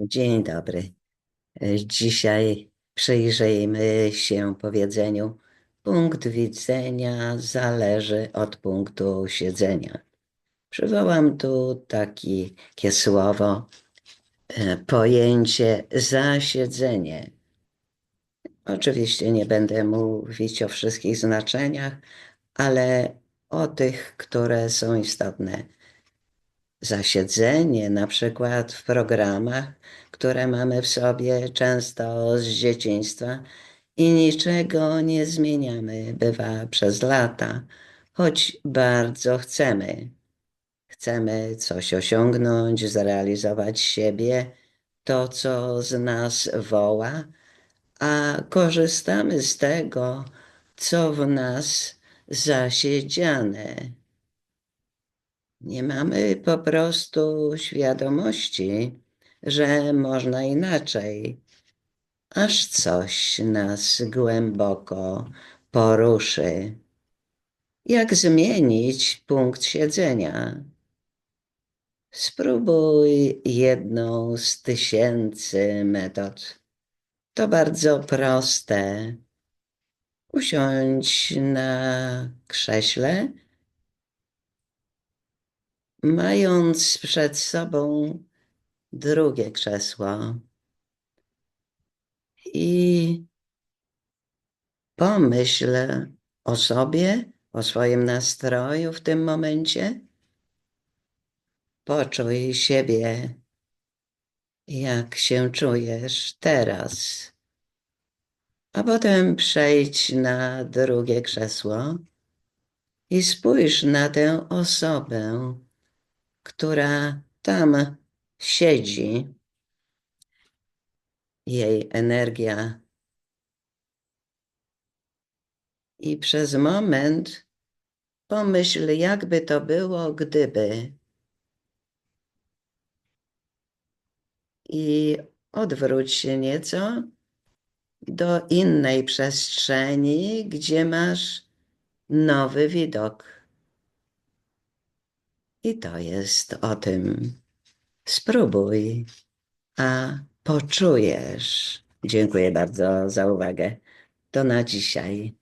Dzień dobry. Dzisiaj przyjrzyjmy się powiedzeniu punkt widzenia zależy od punktu siedzenia. Przywołam tu taki- takie słowo, e, pojęcie zasiedzenie. Oczywiście nie będę mówić o wszystkich znaczeniach, ale o tych, które są istotne. Zasiedzenie, na przykład w programach, które mamy w sobie często z dzieciństwa i niczego nie zmieniamy, bywa przez lata, choć bardzo chcemy. Chcemy coś osiągnąć, zrealizować siebie, to co z nas woła, a korzystamy z tego, co w nas zasiedziane. Nie mamy po prostu świadomości, że można inaczej, aż coś nas głęboko poruszy. Jak zmienić punkt siedzenia? Spróbuj jedną z tysięcy metod. To bardzo proste. Usiądź na krześle, mając przed sobą drugie krzesło. I pomyśl o sobie, o swoim nastroju w tym momencie. Poczuj siebie, jak się czujesz teraz. A potem przejdź na drugie krzesło i spójrz na tę osobę, która tam siedzi. Jej energia. I przez moment pomyśl, jakby to było, gdyby. I odwróć się nieco do innej przestrzeni, gdzie masz nowy widok. I to jest o tym. Spróbuj, a poczujesz. Dziękuję bardzo za uwagę. To na dzisiaj.